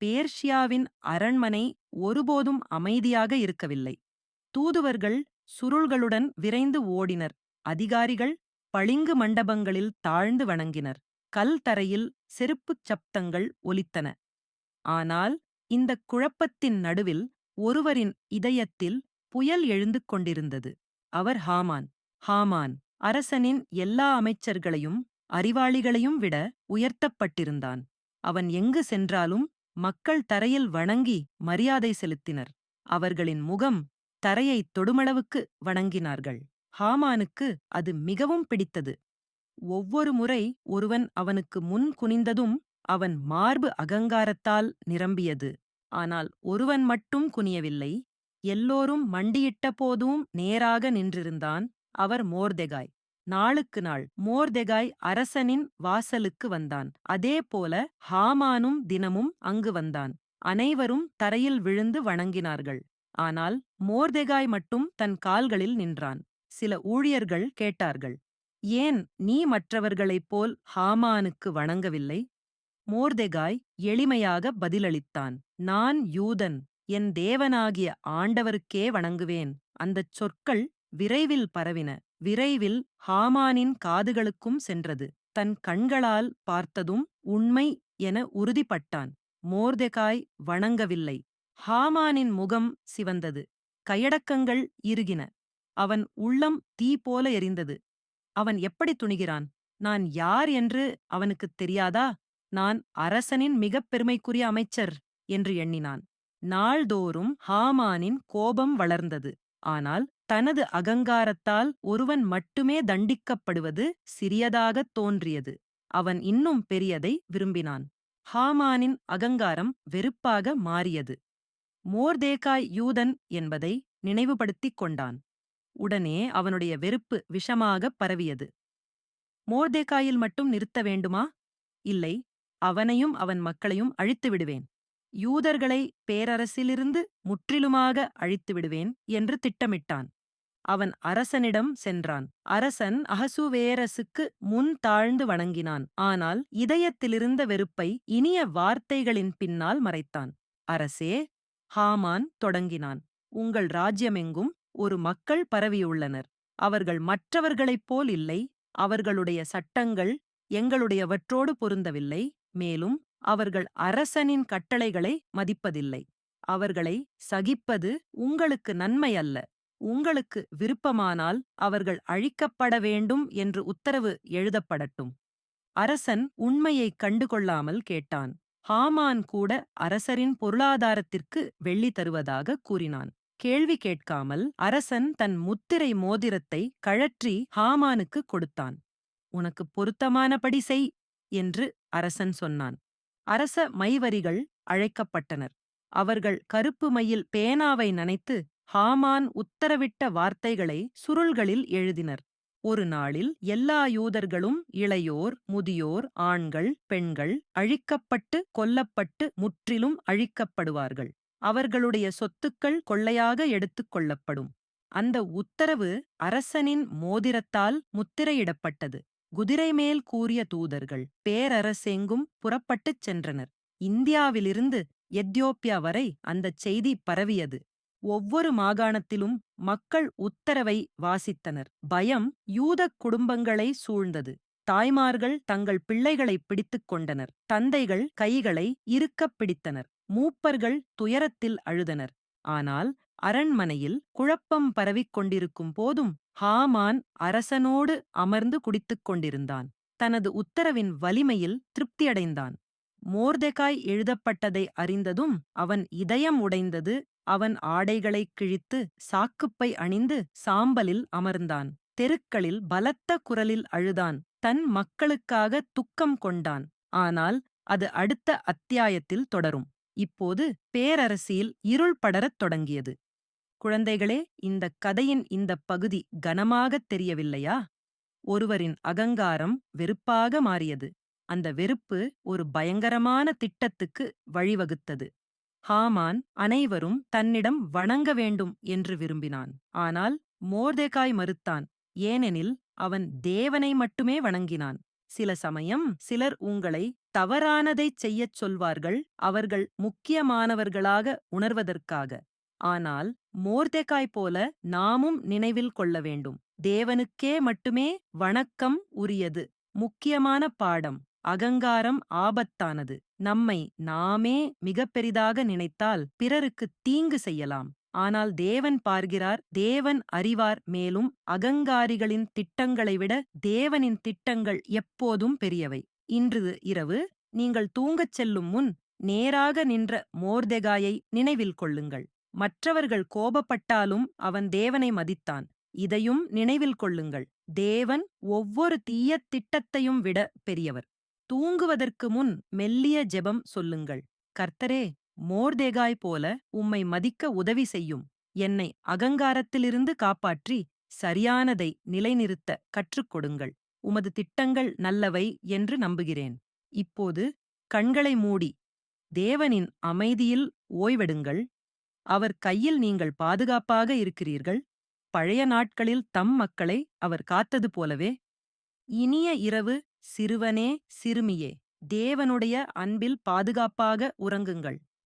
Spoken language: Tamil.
பேர்ஷியாவின் அரண்மனை ஒருபோதும் அமைதியாக இருக்கவில்லை. தூதுவர்கள் சுருள்களுடன் விரைந்து ஓடினர். அதிகாரிகள் பளிங்கு மண்டபங்களில் தாழ்ந்து வணங்கினர். கல் தரையில் செருப்புச் சப்தங்கள் ஒலித்தன. ஆனால் இந்தக் குழப்பத்தின் நடுவில் ஒருவரின் இதயத்தில் புயல் எழுந்து கொண்டிருந்தது. அவர் ஹாமான். ஹாமான் அரசனின் எல்லா அமைச்சர்களையும் அறிவாளிகளையும் விட உயர்த்தப்பட்டிருந்தான். அவன் எங்கு சென்றாலும் மக்கள் தரையில் வணங்கி மரியாதை செலுத்தினர். அவர்களின் முகம் தரையைத் தொடுமளவுக்கு வணங்கினார்கள். ஹாமானுக்கு அது மிகவும் பிடித்தது. ஒவ்வொரு முறை ஒருவன் அவனுக்கு முன் குனிந்ததும் அவன் மார்பு அகங்காரத்தால் நிரம்பியது. ஆனால் ஒருவன் மட்டும் குனியவில்லை. எல்லோரும் மண்டியிட்ட போதும் நேராக நின்றிருந்தான். அவர் மோர்தெகாய். நாளுக்கு நாள் மோர்தெகாய் அரசனின் வாசலுக்கு வந்தான். அதேபோல ஹாமானும் தினமும் அங்கு வந்தான். அனைவரும் தரையில் விழுந்து வணங்கினார்கள். ஆனால் மோர்தெகாய் மட்டும் தன் கால்களில் நின்றான். சில ஊழியர்கள் கேட்டார்கள் ஏன் நீ மற்றவர்களைப் போல் ஹாமானுக்கு வணங்கவில்லை? மோர்தெகாய் எளிமையாக பதிலளித்தான் நான் யூதன் என் தேவனாகிய ஆண்டவருக்கே வணங்குவேன். அந்தச் சொற்கள் விரைவில் பரவின. விரைவில் ஹாமானின் காதுகளுக்கும் சென்றது. தன் கண்களால் பார்த்ததும் உண்மை என உறுதிப்பட்டான். மோர்தெகாய் வணங்கவில்லை. ஹாமானின் முகம் சிவந்தது. கையடக்கங்கள் இறுகின அவன் உள்ளம் தீ போல எரிந்தது. அவன் எப்படி துணிகிறான்? நான் யார் என்று அவனுக்குத் தெரியாதா? நான் அரசனின் மிகப் பெருமைக்குரிய அமைச்சர் என்று எண்ணினான். நாள்தோறும் ஹாமானின் கோபம் வளர்ந்தது. ஆனால் தனது அகங்காரத்தால் ஒருவன் மட்டுமே தண்டிக்கப்படுவது சிறியதாகத் தோன்றியது. அவன் இன்னும் பெரியதை விரும்பினான். ஹாமானின் அகங்காரம் வெறுப்பாக மாறியது. மோர்தேகாய் யூதன் என்பதை நினைவுபடுத்திக் கொண்டான். உடனே அவனுடைய வெறுப்பு விஷமாகப் பரவியது. மோர்தேகாயில் மட்டும் நிறுத்த வேண்டுமா? இல்லை அவனையும் அவன் மக்களையும் அழித்து விடுவேன். யூதர்களை பேரரசிலிருந்து முற்றிலுமாக அழித்து விடுவேன் என்று திட்டமிட்டான். அவன் அரசனிடம் சென்றான். அரசன் அகசுவேரசுக்கு முன் தாழ்ந்து வணங்கினான். ஆனால் இதயத்திலிருந்த வெறுப்பை இனிய வார்த்தைகளின் பின்னால் மறைத்தான். அரசே ஹாமான் தொடங்கினான். உங்கள் ராஜ்யமெங்கும் ஒரு மக்கள் பரவியுள்ளனர். அவர்கள் மற்றவர்களைப் போல் இல்லை. அவர்களுடைய சட்டங்கள் எங்களுடையவற்றோடு பொருந்தவில்லை. மேலும் அவர்கள் அரசனின் கட்டளைகளை மதிப்பதில்லை. அவர்களை சகிப்பது உங்களுக்கு நன்மை அல்ல உங்களுக்கு விருப்பமானால் அவர்கள் அழிக்கப்பட வேண்டும் என்று உத்தரவு எழுதப்படட்டும். அரசன் உண்மையைக் கண்டுகொள்ளாமல் கேட்டான். ஹாமான் கூட அரசரின் பொருளாதாரத்திற்கு வெள்ளி தருவதாக கூறினான். கேள்வி கேட்காமல் அரசன் தன் முத்திரை மோதிரத்தை கழற்றி ஹாமானுக்கு கொடுத்தான். உனக்கு பொருத்தமானபடி செய் என்று அரசன் சொன்னான். அரச மைவரிகள் அழைக்கப்பட்டனர். அவர்கள் கருப்பு மையில் பேனாவை நனைத்து ஹாமான் உத்தரவிட்ட வார்த்தைகளை சுருள்களில் எழுதினர். ஒரு நாளில் எல்லா யூதர்களும் இளையோர் முதியோர் ஆண்கள் பெண்கள் அழிக்கப்பட்டு கொல்லப்பட்டு முற்றிலும் அழிக்கப்படுவார்கள். அவர்களுடைய சொத்துக்கள் கொள்ளையாக எடுத்துக் கொள்ளப்படும். அந்த உத்தரவு அரசனின் மோதிரத்தால் முத்திரையிடப்பட்டது. குதிரை மேல் கூறிய தூதர்கள் பேரரசெங்கும் புறப்பட்டுச் சென்றனர். இந்தியாவிலிருந்து எத்தியோப்பியா வரை அந்தச் செய்தி பரவியது. ஒவ்வொரு மாகாணத்திலும் மக்கள் உத்தரவை வாசித்தனர். பயம் யூதக் குடும்பங்களை சூழ்ந்தது. தாய்மார்கள் தங்கள் பிள்ளைகளை பிடித்துக் கொண்டனர். தந்தைகள் கைகளை இறுக்கப் பிடித்தனர். மூப்பர்கள் துயரத்தில் அழுதனர். ஆனால் அரண்மனையில் குழப்பம் பரவிக் கொண்டிருக்கும் போதும் ஹாமான் அரசனோடு அமர்ந்து குடித்துக் கொண்டிருந்தான். தனது உத்தரவின் வலிமையில் திருப்தியடைந்தான். மோர்தெகாய் எழுதப்பட்டதை அறிந்ததும் அவன் இதயம் உடைந்தது அவன் ஆடைகளைக் கிழித்து சாக்குப்பை அணிந்து சாம்பலில் அமர்ந்தான். தெருக்களில் பலத்த குரலில் அழுதான். தன் மக்களுக்காக துக்கம் கொண்டான். ஆனால் அது அடுத்த அத்தியாயத்தில் தொடரும். இப்போது பேரரசியில் இருள் படரத் தொடங்கியது. குழந்தைகளே இந்தக் கதையின் இந்தப் பகுதி கனமாகத் தெரியவில்லையா? ஒருவரின் அகங்காரம் வெறுப்பாக மாறியது. அந்த வெறுப்பு ஒரு பயங்கரமான திட்டத்துக்கு வழிவகுத்தது. ஹாமான் அனைவரும் தன்னிடம் வணங்க வேண்டும் என்று விரும்பினான். ஆனால் மோர்தெகாய் மறுத்தான் ஏனெனில் அவன் தேவனை மட்டுமே வணங்கினான். சில சமயம் சிலர் உங்களை தவறானதைச் செய்யச் சொல்வார்கள் அவர்கள் முக்கியமானவர்களாக உணர்வதற்காக. ஆனால் மோர்தெகாய் போல நாமும் நினைவில் கொள்ள வேண்டும். தேவனுக்கே மட்டுமே வணக்கம் உரியது. முக்கியமான பாடம் அகங்காரம் ஆபத்தானது. நம்மை நாமே மிக பெரிதாக நினைத்தால் பிறருக்கு தீங்கு செய்யலாம். ஆனால் தேவன் பார்கிறார் தேவன் அறிவார் மேலும் அகங்காரிகளின் திட்டங்களை விட தேவனின் திட்டங்கள் எப்போதும் பெரியவை. இன்று இரவு நீங்கள் தூங்கச் செல்லும் முன் நேராக நின்ற மோர்தெகாயை நினைவில் கொள்ளுங்கள். மற்றவர்கள் கோபப்பட்டாலும் அவன் தேவனை மதித்தான். இதையும் நினைவில் கொள்ளுங்கள். தேவன் ஒவ்வொரு தீய திட்டத்தையும் விட பெரியவர். தூங்குவதற்கு முன் மெல்லிய ஜெபம் சொல்லுங்கள். கர்த்தரே மோர்தேகாய் போல உம்மை மதிக்க உதவி செய்யும். என்னை அகங்காரத்திலிருந்து காப்பாற்றி சரியானதை நிலைநிறுத்த கற்றுக் கொடுங்கள். உமது திட்டங்கள் நல்லவை என்று நம்புகிறேன். இப்போது கண்களை மூடி தேவனின் அமைதியில் ஓய்வெடுங்கள். அவர் கையில் நீங்கள் பாதுகாப்பாக இருக்கிறீர்கள். பழைய நாட்களில் தம் மக்களை அவர் காத்தது போலவே. இனிய இரவு சிறுவனே சிறுமியே தேவனுடைய அன்பில் பாதுகாப்பாக உறங்குங்கள்.